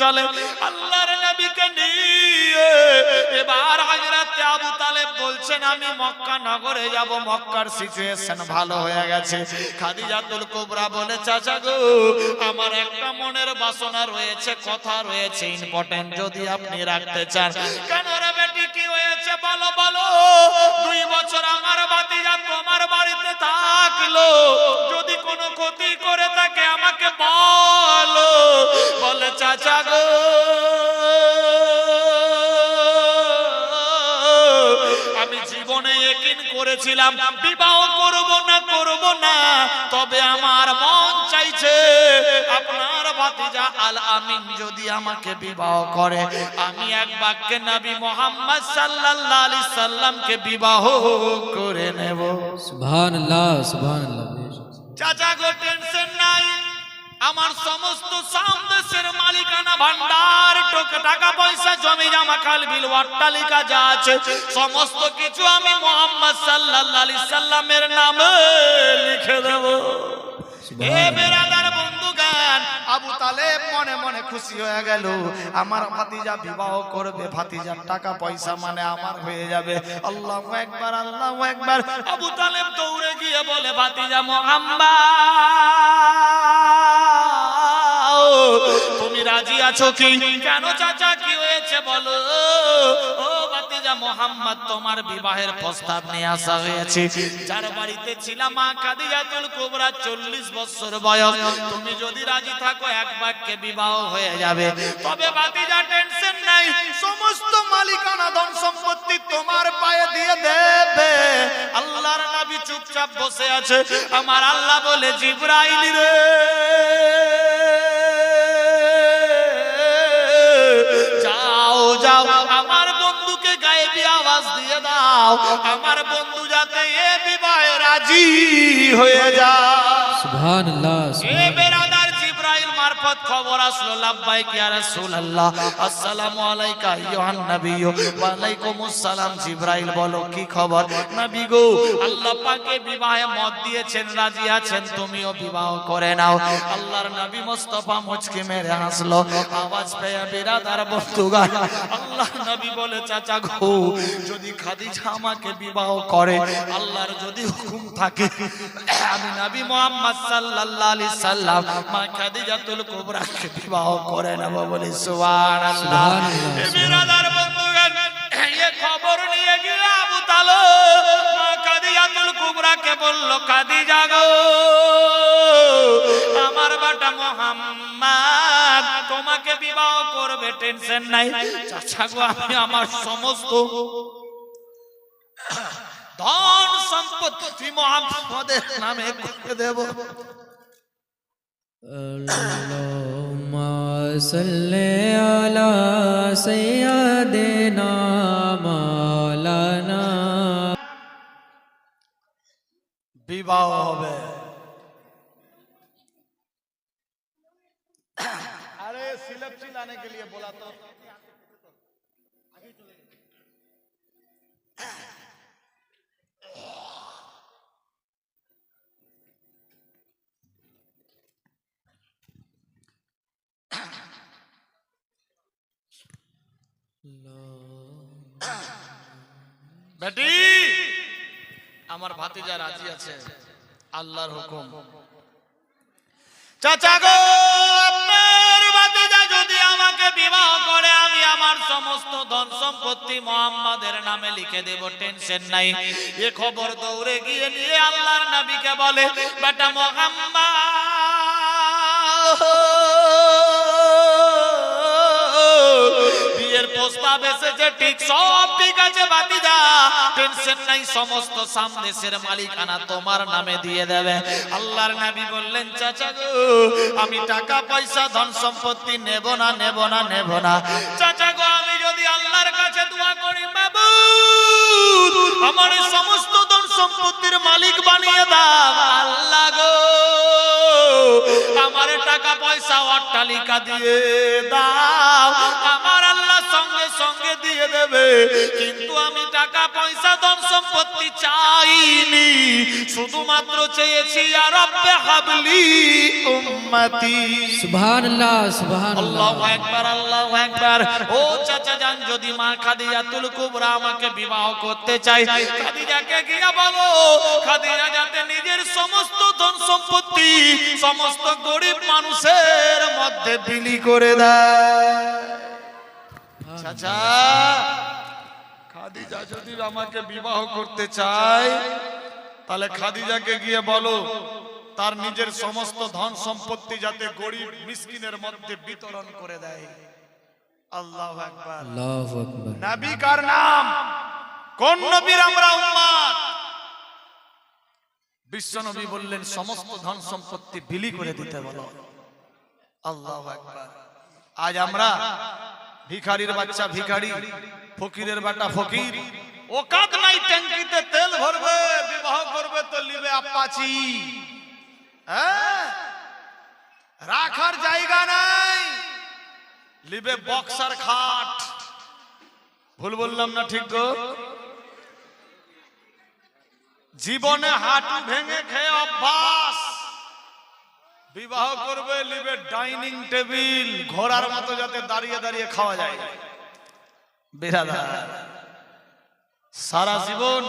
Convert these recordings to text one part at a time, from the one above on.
চলে, আল্লাহর নবীকে নিয়ে এবার আবু তালেব বলছেন, আমি মক্কা নগরে যাব, মক্কার সিচুয়েশন ভালো হয়ে গেছে। খাদিজাতুল কুবরা বলে, চাচা গো, আমার একটা মনের বাসনা রয়েছে, কথা রয়েছে ইম্পর্টেন্ট যদি আপনি রাখতে চান। কেন বলো বলো, দুই বছর আমার বাতিজা তোমার বাড়িতে থাকল। যদি কোনো ক্ষতি করে থাকে, আমাকে বলো। বলে, চাচা গো করেছিলাম। বিবাহ করব না করব না তবে আমার মন চাইছে আপনার ভাতিজা আল আমিন যদি আমাকে বিবাহ করে। আমি এক বাক্যে নবী মোহাম্মদ সাল্লাল্লাহু আলাইহি সাল্লামকে বিবাহ করে নেব। সুবহান আল্লাহ সুবহান আল্লাহ চাচা গো টেনশন নাই। আমার সমস্ত সামদেশের মালিকানা ভান্ডার টোক টাকা পয়সা জমি জামা খাল বিল অট্টালিকা যা আছে সমস্ত কিছু আমি মোহাম্মদ সাল্লাল্লাহু আলাইহি সাল্লামের নামে লিখে দেব। এ বেরাদার বন্ধুগান আবু তালেব মনে মনে খুশি হয়ে গেল। আমার ভাতিজা বিবাহ করবে ভাতিজার টাকা পয়সা মানে আমার হয়ে যাবে। আল্লাহু একবার আল্লাহু একবার আবু তালেব দৌড়ে গিয়ে বলে ভাতিজা মোহাম্মদ রাজি আছো কি? কেন চাচা, কি হয়েছে বলো? ও ভাতিজা মোহাম্মদ, তোমার বিবাহের প্রস্তাব নিয়ে আসা হয়েছে। যার বাড়িতে ছিলাম মা কাদিজাতুল কুবরা 40 বছর বয়স। তুমি যদি রাজি থাকো, এক বাক্যে বিবাহ হয়ে যাবে। তবে ভাতিজা, টেনশন নাই। সমস্ত মালিকানা ধন সম্পত্তি তোমার পায়ে দিয়ে দেবে। আল্লাহর নবী চুপচাপ বসে আছে। আমার আল্লাহ বলে, জিবরাইল রে। দাও আমার বন্ধু যাতে এ বিবাহে রাজি হয়ে যায়। সুবহান মারফত খবর আসলো, লাব্বাইক ইয়া রাসূলুল্লাহ, আসসালামু আলাইকা ইউহান নবী ওয়া আলাইকুমুস সালাম জিব্রাইল, বলো কি খবর? নবী গো, আল্লাহ পাকে বিবাহে মত দিয়েছেন, রাজি আছেন, তুমিও বিবাহ করে নাও। আল্লাহর নবী মুস্তাফা মুচকি মেরে হাসলো, আওয়াজ পেয়ে বেরাদার বন্ধুগান আল্লাহ নবী বলে, চাচা গো, যদি খাদিজা আমাকে বিবাহ করে, আল্লাহর যদি হুকুম থাকে, আমি নবী মোহাম্মদ সাল্লাল্লাহু আলাইহি সাল্লাম, মা খাদিজাতুল কুবরাকে বিবাহ করে নেব বলে সুবহানাল্লাহ। সুবহানাল্লাহ, বিরাদার বন্ধুগণ এই খবর নিয়ে গিয়ে আবু তালো। মা খাদিজাতুল কুবরাকে বলল গো আমার বাটা মোহাম্মদ তোমাকে বিবাহ করবে টেনশন নাই। চাচা গো আমি আমার সমস্ত ধন সম্পত্তি মোহাম্মদের নামে করে দেব। अल्लाह सैयदेना मौलाना। अरे सिलप चिल्लाने के लिए बोला तो বেটি আমার ভাতিজা রাজি আছে। আল্লাহর হুকুম। চাচা গো আপনার ভাতিজা যদি আমাকে বিবাহ করে আমি আমার সমস্ত ধন সম্পত্তি মোহাম্মদের নামে লিখে দেব টেনশন নাই। এ খবর দৌড়ে গিয়ে নিয়ে আল্লাহর নবীকে বলে বেটা মোহাম্মদ বিয়ের প্রস্তাব এসেছে ঠিক সব ঠিক আছে বাতিজা টেনশন নাই, সমস্ত সামদেশের মালিকানা তোমার নামে দিয়ে দেবে। আল্লাহর নবী বললেন, চাচা গো, আমি টাকা, পয়সা, ধন সম্পত্তি নেব না নেব না নেব না। চাচা গো, আমি যদি আল্লাহর কাছে দোয়া করি, বাবু, আমার সমস্ত ধন সম্পত্তির মালিক বানিয়ে দাও। আল্লাহ গো, আমার টাকা, পয়সা, অট্টালিকা দিয়ে দাও। আমার দিয়ে দেবে। কিন্তু আমি টাকা পয়সা ধন সম্পত্তি চাইনি। শুধুমাত্র চেয়েছি আর রব্বে হাবলি উম্মতি। সুবহান আল্লাহ আল্লাহু আকবার আল্লাহু আকবার। ও চাচা জান যদি মা খাদিজাতুল কুবরা আমাকে বিবাহ করতে চাই খাদিজাকে গিয়া বলো খাদিজা যাতে নিজের সমস্ত ধন সম্পত্তি সমস্ত গরিব মানুষের মধ্যে বিলি করে দেয়। চাচা। খাদিজা যদি আমাকে বিবাহ করতে চায় তাহলে খাদিজাকে গিয়ে বলো তার নিজের সমস্ত ধন সম্পত্তি যাতে গরিব মিসকিনের মধ্যে বিতরণ করে দেয়। আল্লাহ একবার আল্লাহু আকবার। নবী কার নাম? কোন নবীর আমরা উম্মত বিশ্ব বললেন সমস্ত ধন সম্পত্তি বিলি করে দিতে বলো। আল্লাহ একবার আজ আমরা ভিখারির বাচ্চা ভিখারি, ফকিরের বাটা ফকির। ওকাত নাই ট্যাঙ্কিতে তেল ভরবে, বিবাহ করবে তো লিবে আপাচি। হ্যাঁ? রাখার জায়গা নাই। লিবে বক্সার খাট। ভুল বললাম না ঠিক গো? জীবনে হাঁটু ভেঙে খেয়ে অভ্যাস। বিবাহ করবে লিবে ডাইনিং টেবিল ঘোড়ার মতো যাতে দাঁড়িয়ে দাঁড়িয়ে খাওয়া যায়। বেরাদার সারা জীবন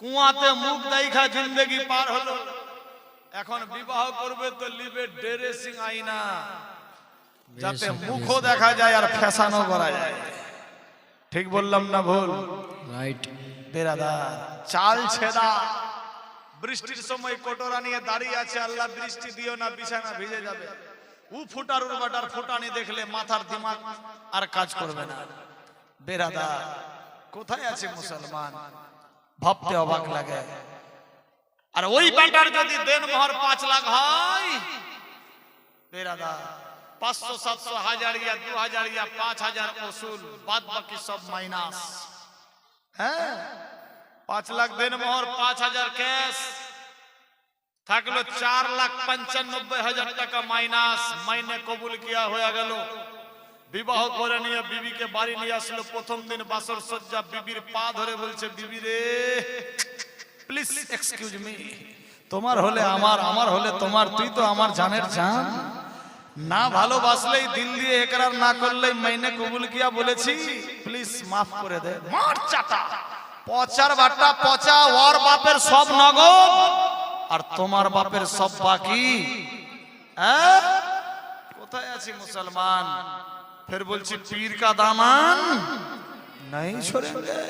কুয়াতে মুখ দেখা জিন্দগি পার হলো। এখন বিবাহ করবে তো লিবে ড্রেসিং আইনা যাতে মুখও দেখা যায় আর ফ্যাশনও করা যায়। ঠিক বললাম না ভুল? রাইট। বেরাদা চাল ছেদা। বৃষ্টির সময় কোটরা নিয়ে দাঁড়িয়ে আছে, আল্লাহ বৃষ্টি দিও না, বিছানা ভিজে যাবে। উ ফুটার উর্বাটার ফুটানি দেখলে মাথার দিমাগ আর কাজ করবে না। বেরাদার, কোথায় আছে মুসলমান? ভাবতে অবাক লাগে। আর ওই ব্যাটার যদি দেন মোহর পাঁচ লাখ হয়, বেরাদার, পাঁচশো, সাতশো, হাজার ইয়া, দু হাজার ইয়া, পাঁচ হাজার ওসুল বাদ বাকি সব মাইনাস। হ্যাঁ? পাঁচ লাখ দেন মোহর, পাঁচ হাজার ক্যাশ। থাকল চার লাখ পঞ্চানব্বই হাজার টাকা মাইনাস। মাইনে কবুল কিয়া হয়ে গেল। বিবাহ করে নিয়ে বিবিকে বাড়ি নিয়ে আসলো। প্রথম দিন বাসর সজ্জা বিবির পা ধরে বলছে, বিবি রে প্লিজ এক্সকিউজ মি তোমার হলে আমার আমার হলে তোমার, তুই তো আমার জানের জান। না ভালোবাসলেই দিল দিয়ে একরার না করলেই মাইনে কবুল কিয়া বলেছি। প্লিজ মাফ করে দে। মার চাটা। পচার বাটা পচা, ওর বাপের সব নগদ। আর তোমার বাপের সব বাকি। হ্যাঁ? কোথায় আছে মুসলমান? ফের বলছি, পীর কা দামান? নাই সরেঙ্গে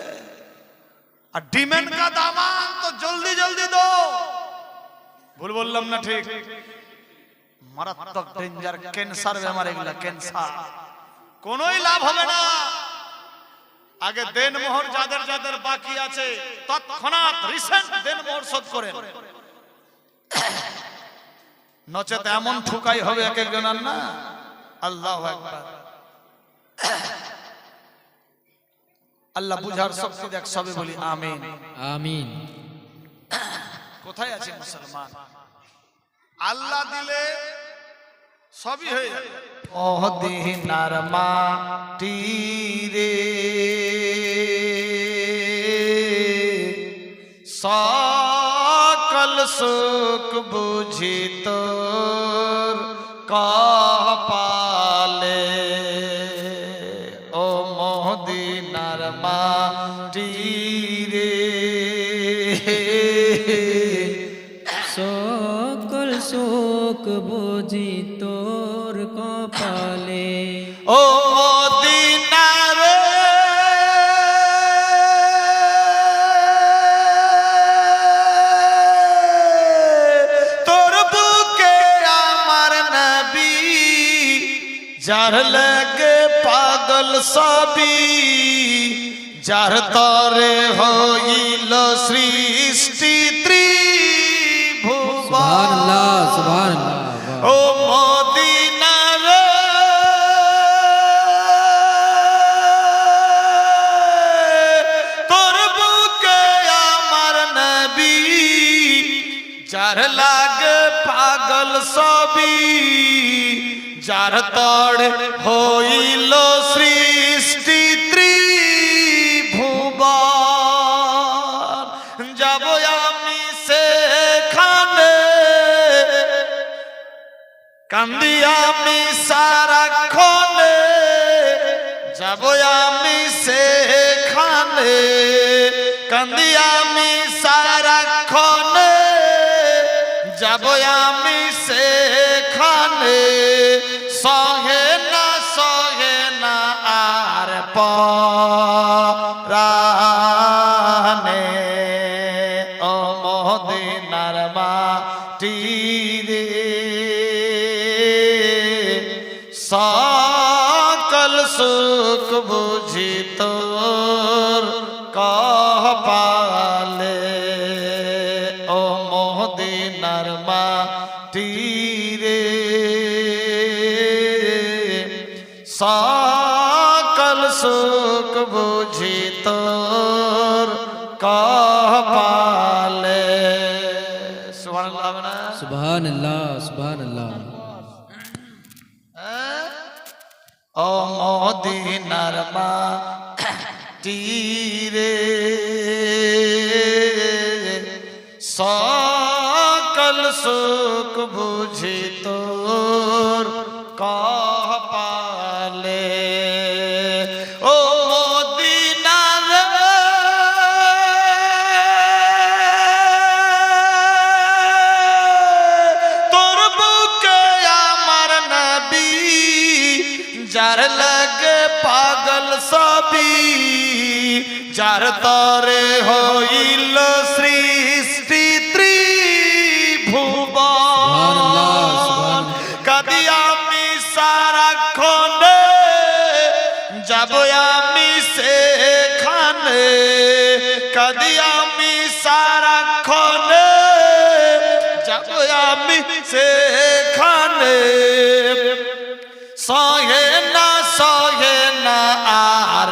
আর ডিমেন কা দামান, তো জলদি জলদি দো। ভুল বললাম না ঠিক? মারাত্মক ডেঞ্জার ক্যান্সার বেমার এগুলা ক্যান্সার কোনোই লাভ হবে না। আগে দেন মোহর যাদের যাদের বাকি আছে তৎক্ষণাৎ রিসেন্ট দেন মোহর শোধ করেন। নচেত এমন ঠুকাই হবে এক একজনের না? আল্লাহ একবার আল্লাহ বুঝার শক্তি দেখ সবে বলি আমিন। আমিন। কোথায় আছে মুসলমান? আল্লাহ দিলে সবই হয়ে যাবে অহদিনার মাটি রে, সকল সুখ বুঝি তোর কপালে। ও মহদিনার মাটি রে, সকল শোক বুঝি কপালে ও মদিনারে তোর বুকে আমার নবী যার লাগে পাগল সবই যার তরে হইল সৃষ্টি ত্রিভুবন। সুবহানাল্লাহ সুবহানাল্লাহ। যার লাগে পাগল সবি যার তড় হইল সৃষ্টি ত্রিভুবন। যাব আমি সেখানে, কান্দি আমি সারাক্ষণে, যাব আমি সেখানে, কান্দি সকল সুখ বুঝি তোর কপালে ও মদিনার মাটি রে সকল সুখ বুঝি তোর কপালে সুবহানাল্লাহ না সুবহান আল্লাহ সুবহান আল্লাহ ও মদিনার মাটিরে সকল সুখ বুঝি তোর কপালে যার লাগে পাগল সবই যার তরে হইল সৃষ্টি সুবহানাল্লাহ। কাদি আমি সারাক্ষণে, যাব আমি সেখানে কাদি আমি সারাক্ষণে, যাব আমি সেখানে সহে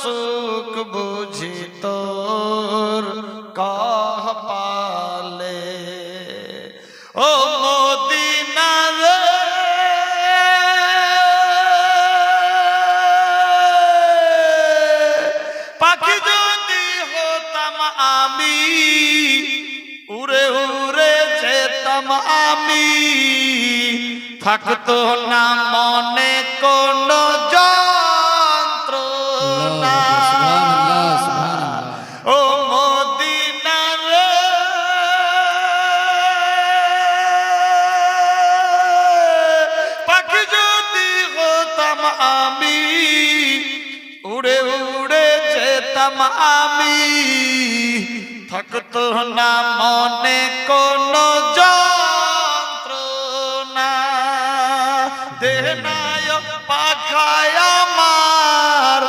সুখ বুঝি তোর কপালে ও মদিনা পাখি যদি হতাম আমি উড়ে উড়ে যেতাম আমি থাকতো না মনে থাকতো না মনে কোন যন্ত্রণা। দেহ নায় পাখায় আমার,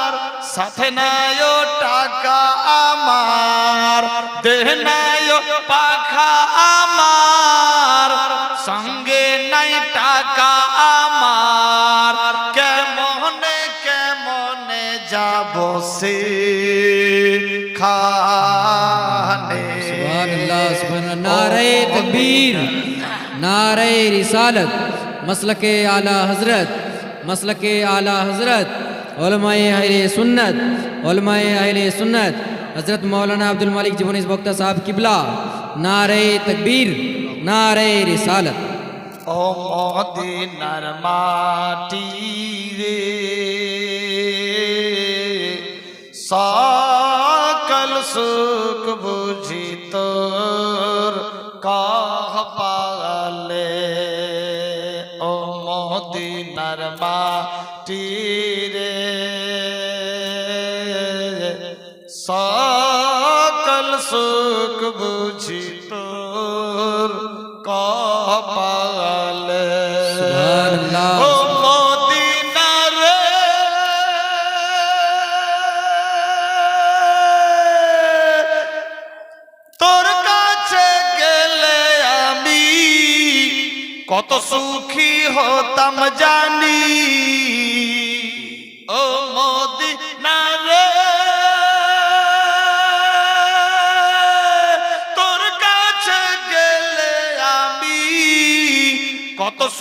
সাথে নায় টাকা আমার। দেহ নায় পাখা नारे रिसालत मसल के आला हज़रत मसल के आला हज़रत अहल सुन्नत अहल सुन्नत। हज़रत मौलाना अब्दुल मालिक जिबन बख्ता साहब किबला, नारे तकबीर, नारे रिसालत। ओ मोदिनर माटी रे साकल सुख बुझी तोर का মদিনার মাটি রে। সকল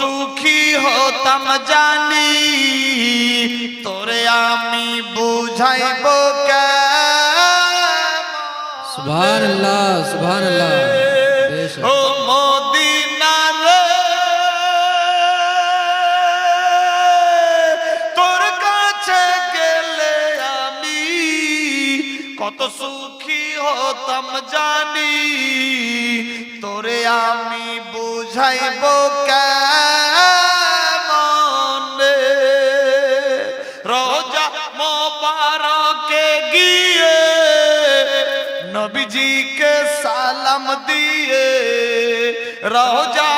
সুখী হতাম জানি তোরে আমি বুঝাইব কে সুবহান আল্লাহ কত সুখী হতাম জানি। তোরে আমি বুঝাইব কেমন রোজা মোবারকে গিয়ে নবীজি কে সালাম দিয়ে রোজা